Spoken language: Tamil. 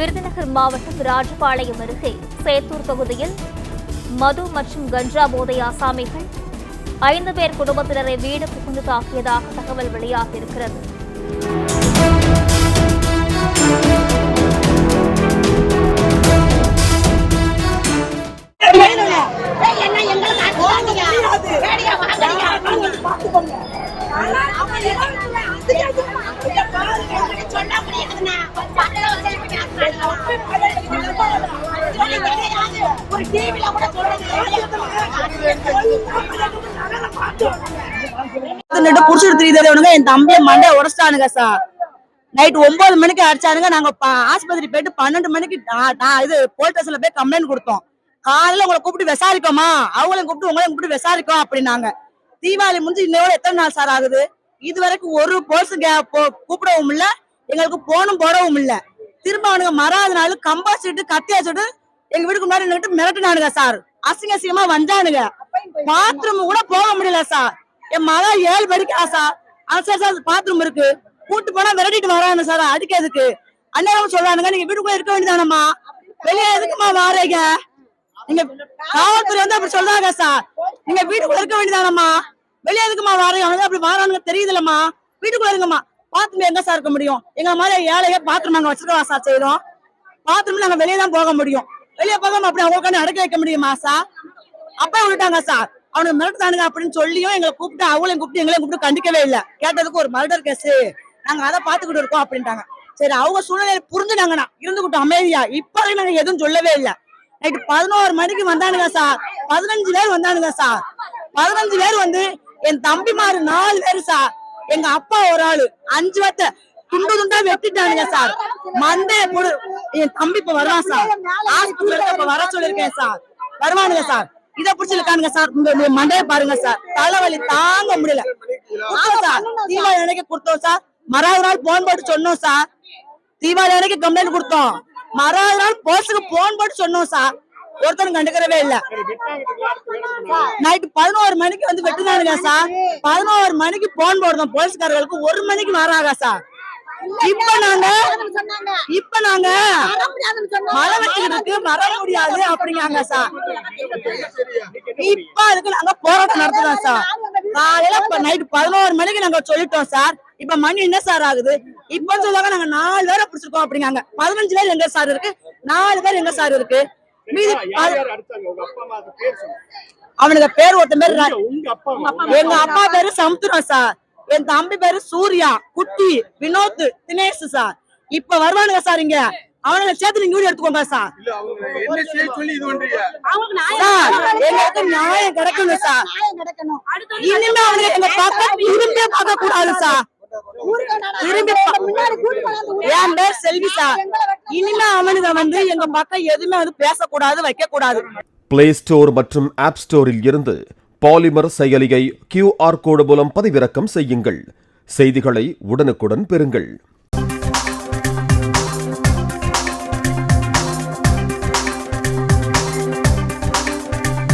விருதுநகர் மாவட்டம் ராஜபாளையம் அருகே சேத்தூர் பகுதியில் மது மற்றும் கஞ்சா போதை ஆசாமிகள் ஐந்து பேர் குடும்பத்தினரை வீடு புகுந்து தாக்கியதாக தகவல் வெளியாகியிருக்கிறது. என்ன ஒரு டிவில கூட நின்று புடிச்சிட்டு தெரியுது என் தம்பியை மண்டை உடச்சிட்டானுங்க சார் நைட் ஒன்பது மணிக்கு அடிச்சானுங்க. நாங்க ப- ஆஸ்பத்திரி போயிட்டு பன்னெண்டு மணிக்கு நான் நான் இது போலீஸ் ஸ்டேஷன்ல போய் கம்ப்ளைண்ட் கொடுத்தோம். காலையில உங்களை கூப்பிட்டு விசாரிக்கோமா அவங்களையும் கூப்பிட்டு உங்களையும் கூப்பிட்டு விசாரிக்கோம் அப்படின்னாங்க. தீபாவளி முடிஞ்சு இன்னையோட எத்தனை நாள் சார் ஆகுது? இது வரைக்கும் ஒரு போலீஸ் கூப்பிடவும் இல்லை. எங்களுக்கு போனும் போடவும் இல்லை. திரும்ப அவனுங்க மறாத நாள் கம்பா சுட்டு கத்தியா வச்சுட்டு எங்க வீட்டுக்கு முன்னாடி நின்னுட்டு மிரட்டினானுங்க சார். அசிங்க அசிங்கமா வந்தானுங்க. பாத்ரூம் கூட போக முடியல சார். என் மகன் ஏழு படிக்கிறா சார். ஆ சார் சார் பாத்ரூம் இருக்கு. கூட்டு போனா விரட்டிட்டு வரானு சார். அடிக்கிறதுக்கு அண்ணன் சொல்றானுங்க நீங்க வீட்டுக்குள்ள இருக்க வேண்டியதானம்மா? வெளியே எதுக்குமா வாரீங்க? நீங்க காவல்துறை வந்து அப்படி சொல்றாங்க சார். நீங்க வீட்டுக்குள்ள இருக்க வேண்டியதானம்மா? வெளியே எதுக்குமா வாரீங்க? அவங்க அப்படி வாரானுங்க தெரியுதுல்லம்மா வீட்டுக்குள்ள இருங்கம்மா. பாத்ரூம் எங்க சார் இருக்க முடியும்? எங்க மாதிரி ஏழைய பாத்ரூம் நாங்க வச்சிருக்கோம் சார் செய்யறோம் பாத்ரூம் நாங்க வெளியே தான் போக முடியும். வெளியே போகாம அப்படி அவங்க அடக்க வைக்க முடியுமா சார்? அப்பா விட்டுட்டாங்க சார். அவனுக்கு மிரட்டானுங்க அப்படின்னு சொல்லியும் எங்களை கூப்பிட்டு அவங்களையும் கூப்பிட்டு எங்களையும் கூப்பிட்டு கண்டிக்கவே இல்லை. கேட்டதுக்கு ஒரு மர்டர் கேஸ் நாங்க அதை பாத்துக்கிட்டு இருக்கோம் அப்படின்ட்டாங்க. சரி அவங்க சூழ்நிலையை புரிஞ்சுனாங்கண்ணா இருந்துகிட்டோம். அமைதியா. இப்ப வரைக்கும் நாங்க எதுவும் சொல்லவே இல்ல. நைட்டு பதினோரு மணிக்கு வந்தானுங்க சார். பதினஞ்சு பேர் வந்தானுங்க சார். பதினஞ்சு பேர் வந்து என் தம்பிமாரு நாலு பேர் சார். எங்க அப்பா ஒரு ஆளு. அஞ்சு வட்ட துண்டு துண்டா வெட்டிட்டானுங்க சார். மண்டைய போடு. என் தம்பி இப்ப வருவான் சார். ஹாஸ்பிட்டலுக்கு இப்ப வர சொல்லிருக்கேன் சார். வருவானுங்க சார். இத புடிச்சிருக்கானுங்க சார். உங்க மண்டைய பாருங்க சார். தலைவலி தாங்க முடியல. கொடுத்தோம் சார். தீபாவளி அன்னைக்கு கொடுத்தோம் சார். மறாவது நாள் போன் போட்டு சொன்னோம் சார். தீபாவளி அன்னைக்கு கம்ப்ளைண்ட் கொடுத்தோம். மறாவது நாள் போஸ்டுக்கு போன் போட்டு சொன்னோம் சார். ஒருத்தரும் கண்டுக்கிறவே இல்ல. நைட்டு பதினோரு மணிக்கு வந்து வெட்டுனானுங்க சார். பதினோரு மணிக்கு போன் போடுறோம். போலீஸ்காரர்களுக்கு ஒரு மணிக்கு வராங்க சார். இப்ப நாங்க இப்ப நாங்க மழை வெட்டிக்கிட்டு வர முடியாது அப்படிங்காங்க சார். இப்ப அதுக்கு நாங்க போராட்டம் நடத்துறோம் சார். காலையில இப்ப நைட் பதினோரு மணிக்கு நாங்க சொல்லிட்டோம் சார். இப்ப மணி என்ன சார் ஆகுது? இப்ப சொல்லுவாங்க நாங்க நாலு பேரை பிடிச்சிருக்கோம் அப்படிங்காங்க பதினஞ்சு பேர் எங்க சார் இருக்கு? நாலு பேர் எங்க சார் இருக்கு? மீதி அவனுக்கு பேர் ஒருத்த பேர் ரா- உங்க- உங்க அப்பா அம்மா எங்க அப்பா பேரு சமுத்திரம் சார். என் தம்பி பேரு சூர்யா குட்டி வினோத் தினேஷ் சார். இப்ப வருவானுங்க சார் இங்க. அவனுங்க சேர்த்து நீங்க எடுத்துக்கோங்க சார். இல்ல அவங்க என்ன செய்ய சொல்லி இது பண்றீங்க? சார் எங்களுக்கு நியாயம் கிடைக்கணும் சார். இனிமே அவனுங்க எங்க பக்கம் திரும்பியே பார்க்க கூடாது சார். என் பேர் இனிமே அவனுங்க வந்து எங்க பக்கம் எதுவுமே வந்து பேசக்கூடாது வைக்க கூடாது பிளே ஸ்டோர் மற்றும் ஆப் ஸ்டோரில் இருந்து பாலிமர் செயலியை கியூஆர் கோடு மூலம் பதிவிறக்கம் செய்யுங்கள். செய்திகளை உடனுக்குடன் பெறுங்கள்.